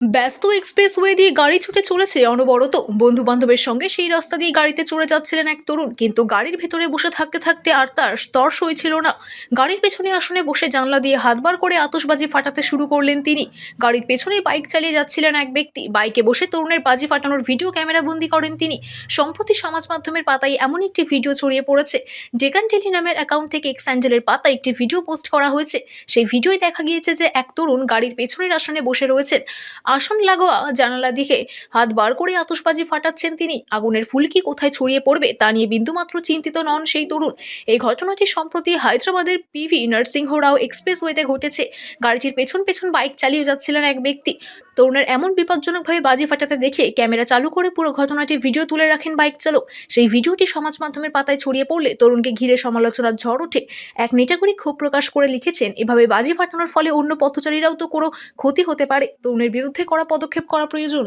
ব্যস্ত এক্সপ্রেসওয়ে দিয়ে গাড়ি ছুটে চলেছে অনবরত। বন্ধু বান্ধবের সঙ্গে সেই রাস্তা দিয়ে গাড়িতে চড়ে যাচ্ছিলেন এক তরুণ, কিন্তু গাড়ির ভেতরে বসে থাকতে থাকতে আর তার স্তর সইছিল না। গাড়ির পেছনে আসনে বসে জানলা দিয়ে হাত বার করে আতশবাজি ফাটাতে শুরু করলেন তিনি। গাড়ির পেছনে বাইক চালিয়ে যাচ্ছিলেন এক ব্যক্তি। বাইকে বসে তরুণের বাজি ফাটানোর ভিডিও ক্যামেরা বন্দি করেন তিনি। সম্প্রতি সমাজ মাধ্যমের পাতায় এমন একটি ভিডিও ছড়িয়ে পড়েছে ডেকান টেলি নামের অ্যাকাউন্ট থেকে এক্স স্যান্ডেলের পাতায় একটি ভিডিও পোস্ট করা হয়েছে। সেই ভিডিওয় দেখা গিয়েছে যে এক তরুণ গাড়ির পেছনের আসনে বসে রয়েছেন। আসন লাগোয়া জানালা দিকে হাত বার করে আতসবাজি ফাটাচ্ছেন তিনি। আগুনের ফুলকি কোথায় ছড়িয়ে পড়বে তা নিয়ে বিন্দুমাত্র চিন্তিত নন সেই তরুণ। এই ঘটনাটি সম্প্রতি হায়দ্রাবাদের পিভি নরসিংহ রাও এক্সপ্রেসওয়েতে ঘটেছে। গাড়িটির পেছন পেছন বাইক চালিয়ে যাচ্ছিলেন এক ব্যক্তি। তরুণের এমন বিপজ্জনকভাবে বাজি ফাটাতে দেখে ক্যামেরা চালু করে পুরো ঘটনাটি ভিডিও তুলে রাখেন বাইক চালক। সেই ভিডিওটি সমাজ মাধ্যমের পাতায় ছড়িয়ে পড়লে তরুণকে ঘিরে সমালোচনার ঝড় ওঠে। এক নেটাগরি ক্ষোভ প্রকাশ করে লিখেছেন, এভাবে বাজি ফাটানোর ফলে অন্য পথচারীরাও তো কোনো ক্ষতি হতে পারে। তরুণের বিরুদ্ধে করা পদক্ষেপ করা প্রয়োজন?